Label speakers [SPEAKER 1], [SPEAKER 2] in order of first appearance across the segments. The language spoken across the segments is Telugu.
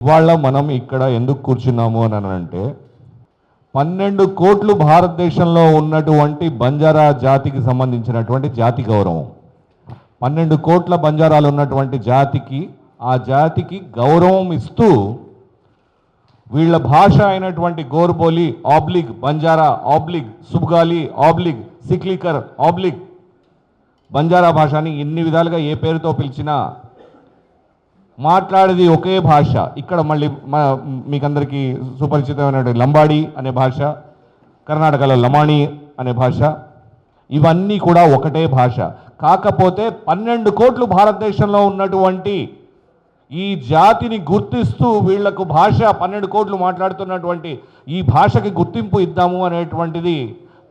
[SPEAKER 1] ఇవాళ మనం ఇక్కడ ఎందుకు కూర్చున్నాము అని అంటే పన్నెండు కోట్లు భారతదేశంలో ఉన్నటువంటి బంజారా జాతికి సంబంధించినటువంటి జాతి గౌరవం. పన్నెండు కోట్ల బంజారాలు ఉన్నటువంటి జాతికి ఆ జాతికి గౌరవం ఇస్తూ వీళ్ళ భాష అయినటువంటి గోర్బోలి ఆబ్లిగ్ బంజారా ఆబ్లిగ్ సుబ్గాలి ఆబ్లిగ్ సిక్లికర్ ఆబ్లిగ్ బంజారా భాషని ఎన్ని విధాలుగా ఏ పేరుతో పిలిచినా మాట్లాడేది ఒకే భాష. ఇక్కడ మళ్ళీ మా మీకందరికీ సుపరిచితమైనటువంటి లంబాడి అనే భాష కర్ణాటకలో లమాణి అనే భాష ఇవన్నీ కూడా ఒకటే భాష. కాకపోతే పన్నెండు కోట్లు భారతదేశంలో ఉన్నటువంటి ఈ జాతిని గుర్తిస్తూ వీళ్ళకు భాష పన్నెండు కోట్లు మాట్లాడుతున్నటువంటి ఈ భాషకి గుర్తింపు ఇద్దాము అనేటువంటిది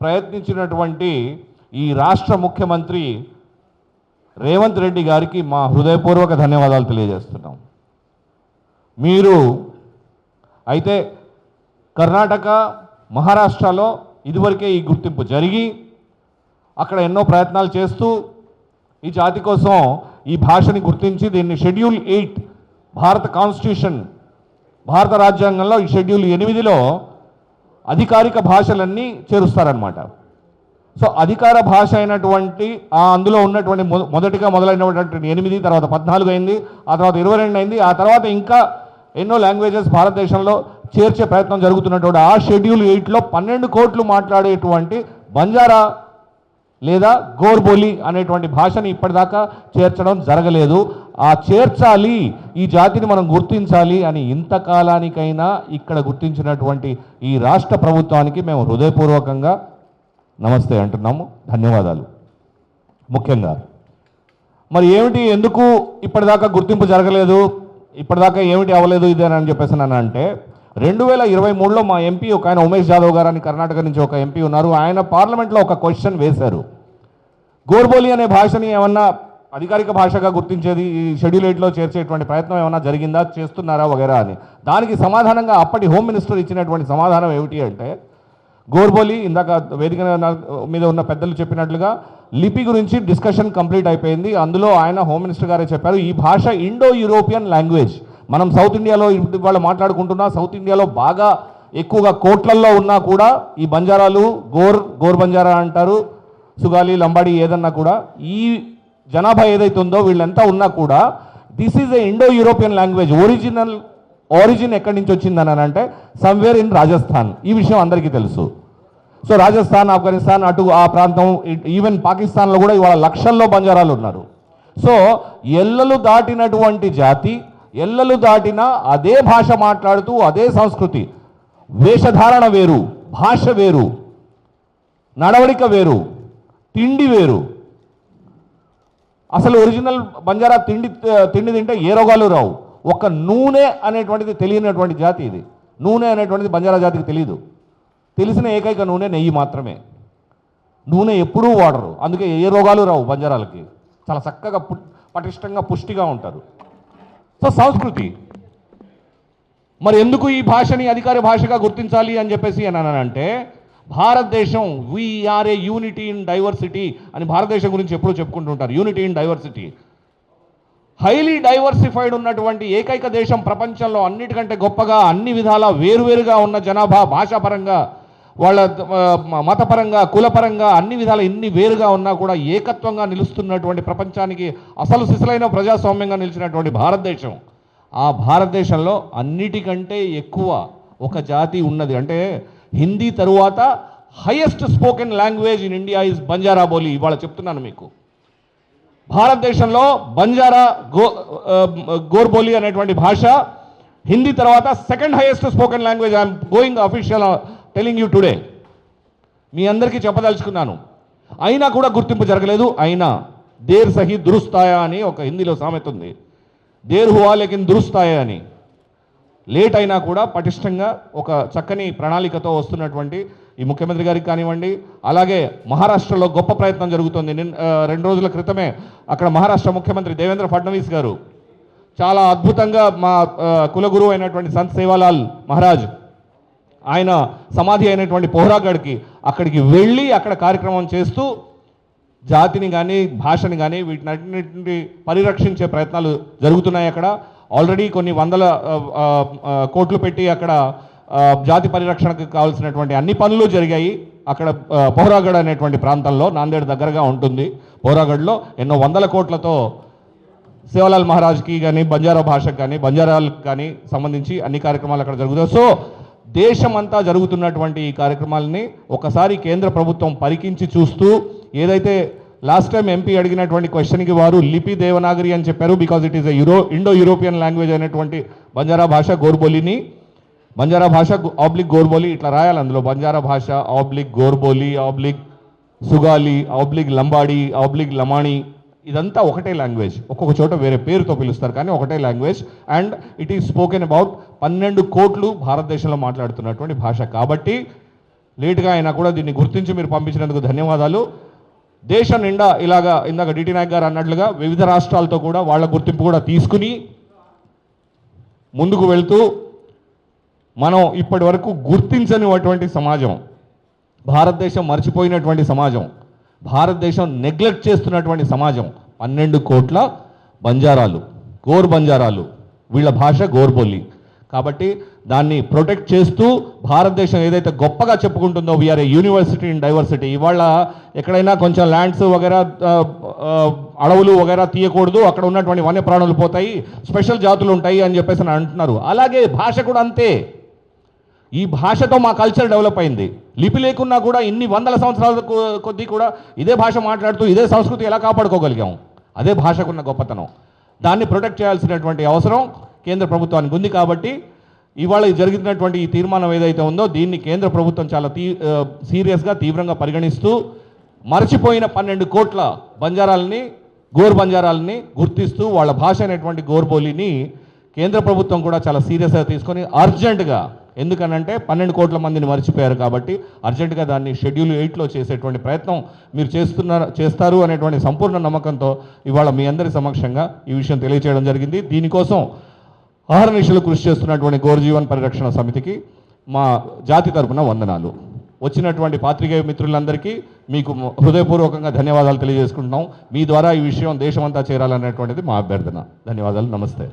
[SPEAKER 1] ప్రయత్నించినటువంటి ఈ రాష్ట్ర ముఖ్యమంత్రి రేవంత్ రెడ్డి గారికి మా హృదయపూర్వక ధన్యవాదాలు తెలియజేస్తున్నాను. మీరు అయితే కర్ణాటక మహారాష్ట్రలో ఇదివరకే ఈ గుర్తింపు జరిగి అక్కడ ఎన్నో ప్రయత్నాలు చేస్తూ ఈ జాతి కోసం ఈ భాషని గుర్తించి దీన్ని షెడ్యూల్ ఎయిట్ భారత కాన్స్టిట్యూషన్ భారత రాజ్యాంగంలో ఈ షెడ్యూల్ ఎనిమిదిలో అధికారిక భాషలన్నీ చేరుస్తారనమాట సో అధికార భాష అయినటువంటి ఆ అందులో ఉన్నటువంటి మొదటిగా మొదలైనటువంటి ఎనిమిది తర్వాత పద్నాలుగు అయింది ఆ తర్వాత ఇరవై రెండు అయింది ఆ తర్వాత ఇంకా ఎన్నో లాంగ్వేజెస్ భారతదేశంలో చేర్చే ప్రయత్నం జరుగుతున్నటువంటి ఆ షెడ్యూల్ ఎయిట్లో పన్నెండు కోట్లు మాట్లాడేటువంటి బంజారా లేదా గోర్బోలి అనేటువంటి భాషని ఇప్పటిదాకా చేర్చడం జరగలేదు. ఆ చేర్చాలి ఈ జాతిని మనం గుర్తించాలి అని ఇంతకాలానికైనా ఇక్కడ గుర్తించినటువంటి ఈ రాష్ట్ర ప్రభుత్వానికి మేము హృదయపూర్వకంగా నమస్తే అంటున్నాము. ధన్యవాదాలు. ముఖ్యంగా మరి ఏమిటి ఎందుకు ఇప్పటిదాకా గుర్తింపు జరగలేదు? ఇప్పటిదాకా ఏమిటి అవ్వలేదు ఇది అని చెప్పేసి నన్ను అంటే రెండు వేల ఇరవై మూడులో మా ఎంపీ ఒక ఆయన ఉమేష్ జాదవ్ గారు అని కర్ణాటక నుంచి ఒక ఎంపీ ఉన్నారు. ఆయన పార్లమెంట్లో ఒక క్వశ్చన్ వేశారు. గోర్బోలి అనే భాషని ఏమన్నా అధికారిక భాషగా గుర్తించేది? ఈ షెడ్యూల్ ఎయిట్లో చేర్చేటువంటి ప్రయత్నం ఏమైనా జరిగిందా? చేస్తున్నారా వగేరా అని. దానికి సమాధానంగా అప్పటి హోమ్ మినిస్టర్ ఇచ్చినటువంటి సమాధానం ఏమిటి అంటే గోర్బోలి ఇందాక వేదిక మీద ఉన్న పెద్దలు చెప్పినట్లుగా లిపి గురించి డిస్కషన్ కంప్లీట్ అయిపోయింది. అందులో ఆయన హోమ్ మినిస్టర్ గారే చెప్పారు ఈ భాష ఇండో యూరోపియన్ లాంగ్వేజ్ మనం సౌత్ ఇండియాలో వాళ్ళు మాట్లాడుకుంటున్నా సౌత్ ఇండియాలో బాగా ఎక్కువగా కోట్లల్లో ఉన్నా కూడా ఈ బంజారాలు గోర్ గోర్ బంజారా అంటారు సుగాలి లంబాడి ఏదన్నా కూడా ఈ జనాభా ఏదైతే ఉందో వీళ్ళంతా ఉన్నా కూడా this is a Indo European language original origin ఎక్కడి నుంచి వచ్చిందని అని అంటే సమ్వేర్ ఇన్ రాజస్థాన్ ఈ విషయం అందరికీ తెలుసు. సో రాజస్థాన్ ఆఫ్ఘనిస్తాన్ అటు ఆ ప్రాంతం ఈవెన్ పాకిస్తాన్లో కూడా ఇవాళ లక్షల్లో బంజారాలు ఉన్నారు. సో ఎల్లలు దాటినటువంటి జాతి ఎల్లలు దాటిన అదే భాష మాట్లాడుతూ అదే సంస్కృతి. వేషధారణ వేరు భాష వేరు నడవడిక వేరు తిండి వేరు. అసలు ఒరిజినల్ బంజారా తిండి తిండి తింటే ఏ రోగాలు రావు. ఒక నూనె అనేటువంటిది తెలియనటువంటి జాతి ఇది. నూనె అనేటువంటిది బంజారా జాతికి తెలియదు తెలిసిన ఏకైక నూనె నెయ్యి మాత్రమే. నూనె ఎప్పుడూ వాడరు. అందుకే ఏ రోగాలు రావు బంజారాలకి. చాలా చక్కగా పు పటిష్టంగా పుష్టిగా ఉంటారు. సో సంస్కృతి. మరి ఎందుకు ఈ భాషని అధికార భాషగా గుర్తించాలి అని చెప్పేసి అని అంటే భారతదేశం we are a unity in diversity అని భారతదేశం గురించి ఎప్పుడూ చెప్పుకుంటుంటారు. Unity in diversity highly diversified ఉన్నటువంటి ఏకైక దేశం ప్రపంచంలో అన్నిటికంటే గొప్పగా అన్ని విధాలా వేరువేరుగా ఉన్న జనాభా భాషాపరంగా వాళ్ళ మతపరంగా కులపరంగా అన్ని విధాల ఎన్ని వేరుగా ఉన్నా కూడా ఏకత్వంగా నిలుస్తున్నటువంటి ప్రపంచానికి అసలు సిసలైన ప్రజాస్వామ్యంగా నిలిచినటువంటి భారతదేశం. ఆ భారతదేశంలో అన్నిటికంటే ఎక్కువ ఒక జాతి ఉన్నది. అంటే హిందీ తరువాత highest spoken language in India is Banjara బోలి ఇవాళ చెప్తున్నాను మీకు. భారతదేశంలో బంజారా గో ఆ, గోర్బోలి అనేటువంటి భాష హిందీ తర్వాత second highest spoken language I'm going official telling you today మీ అందరికీ చెప్పదలుచుకున్నాను. అయినా కూడా గుర్తింపు జరగలేదు. అయినా దేర్ సహి దురుస్తాయా అని ఒక హిందీలో సామెత ఉంది. దేర్ హువా లేకిన్ దురుస్తాయా అని. లేట్ అయినా కూడా పటిష్టంగా ఒక చక్కని ప్రణాళికతో వస్తున్నటువంటి ఈ ముఖ్యమంత్రి గారికి కానివ్వండి అలాగే మహారాష్ట్రలో గొప్ప ప్రయత్నం జరుగుతుంది. నిన్న రెండు రోజుల క్రితమే అక్కడ మహారాష్ట్ర ముఖ్యమంత్రి దేవేంద్ర ఫడ్నవీస్ గారు చాలా అద్భుతంగా మా కులగురు అయినటువంటి సంత్ సేవాలాల్ మహారాజ్ ఆయన సమాధి అయినటువంటి పోహరాగఢ్కి అక్కడికి వెళ్ళి అక్కడ కార్యక్రమం చేస్తూ జాతిని కానీ భాషని కానీ వీటినన్నింటిని పరిరక్షించే ప్రయత్నాలు జరుగుతున్నాయి అక్కడ. ఆల్రెడీ కొన్ని వందల కోట్లు పెట్టి అక్కడ జాతి పరిరక్షణకు కావాల్సినటువంటి అన్ని పనులు జరిగాయి. అక్కడ ఆ, పోహరాగఢ్ అనేటువంటి ప్రాంతంలో నాందేడ్ దగ్గరగా ఉంటుంది పోహరాగఢ్లో ఎన్నో వందల కోట్లతో సేవలాల్ మహారాజ్కి కానీ బంజారా భాషకు కానీ బంజారాలకు కానీ సంబంధించి అన్ని కార్యక్రమాలు అక్కడ జరుగుతాయి. సో దేశమంతా జరుగుతున్నటువంటి ఈ కార్యక్రమాలని ఒకసారి కేంద్ర ప్రభుత్వం పరికించి చూస్తూ ఏదైతే లాస్ట్ టైం ఎంపీ అడిగినటువంటి క్వశ్చన్కి వారు లిపి దేవనాగరి అని చెప్పారు because it is a Euro Indo European language అయినటువంటి బంజారా భాష గోర్బోలిని బంజారా భాష ఆబ్లిక్ గోర్బోలి ఇట్లా రాయాలి అందులో బంజారా భాష oblique Gorboli oblique Sugali oblique Lambadi oblique Lamani ఇదంతా ఒకటే లాంగ్వేజ్ ఒక్కొక్క చోట వేరే పేరుతో పిలుస్తారు కానీ ఒకటే language and it is spoken about పన్నెండు కోట్లు భారతదేశంలో మాట్లాడుతున్నటువంటి భాష. కాబట్టి లేట్గా అయినా కూడా దీన్ని గుర్తించి మీరు పంపించినందుకు ధన్యవాదాలు. దేశం నిండా ఇలాగా ఇందాక డిటి నాయక్ గారు అన్నట్లుగా వివిధ రాష్ట్రాలతో కూడా వాళ్ళ గుర్తింపు కూడా తీసుకుని ముందుకు వెళ్తూ మనం ఇప్పటి వరకు గుర్తించనిటువంటి సమాజం భారతదేశం మర్చిపోయినటువంటి సమాజం. భారతదేశం నెగ్లెక్ట్ చేస్తున్నటువంటి సమాజం పన్నెండు కోట్ల బంజారాలు గోర్ బంజారాలు. వీళ్ళ భాష గోర్బొల్లి కాబట్టి దాన్ని ప్రొటెక్ట్ చేస్తూ భారతదేశం ఏదైతే గొప్పగా చెప్పుకుంటుందో we are a university in diversity ఇవాళ ఎక్కడైనా కొంచెం ల్యాండ్స్ వగేరా అడవులు వగేరా తీయకూడదు. అక్కడ ఉన్నటువంటి వన్యప్రాణులు పోతాయి. స్పెషల్ జాతులు ఉంటాయి అని చెప్పేసి అంటున్నారు. అలాగే భాష కూడా అంతే. ఈ భాషతో మా కల్చర్ డెవలప్ అయింది. లిపి లేకున్నా కూడా ఇన్ని వందల సంవత్సరాల కొ- కొద్దీ కూడా ఇదే భాష మాట్లాడుతూ ఇదే సంస్కృతి ఎలా కాపాడుకోగలిగాం? అదే భాషకున్న గొప్పతనం. దాన్ని ప్రొటెక్ట్ చేయాల్సినటువంటి అవసరం కేంద్ర ప్రభుత్వానికి ఉంది కాబట్టి ఇవాళ జరిగినటువంటి ఈ తీర్మానం ఏదైతే ఉందో దీన్ని కేంద్ర ప్రభుత్వం చాలా తీ సీరియస్గా తీవ్రంగా పరిగణిస్తూ మరచిపోయిన పన్నెండు కోట్ల బంజారాలని గోర్ బంజారాలని గుర్తిస్తూ వాళ్ళ భాష అయినటువంటి గోర్బోలిని కేంద్ర ప్రభుత్వం కూడా చాలా సీరియస్గా తీసుకొని అర్జెంటుగా ఎందుకనంటే పన్నెండు కోట్ల మందిని మర్చిపోయారు కాబట్టి అర్జెంటుగా దాన్ని షెడ్యూల్ ఎయిట్లో చేసేటువంటి ప్రయత్నం మీరు చేస్తున్నారు చేస్తారు అనేటువంటి సంపూర్ణ నమ్మకంతో ఇవాళ మీ అందరి సమక్షంగా ఈ విషయం తెలియచేయడం జరిగింది. దీనికోసం ఆహర్నిశలు కృషి చేస్తున్నటువంటి గోర్జీవన్ పరిరక్షణ సమితికి మా జాతి తరపున వందనాలు. వచ్చినటువంటి పాత్రికేయ మిత్రులందరికీ మీకు హృదయపూర్వకంగా ధన్యవాదాలు తెలియజేసుకుంటున్నాం. మీ ద్వారా ఈ విషయం దేశమంతా చేరాలనేటువంటిది మా అభ్యర్థన. ధన్యవాదాలు. నమస్తే.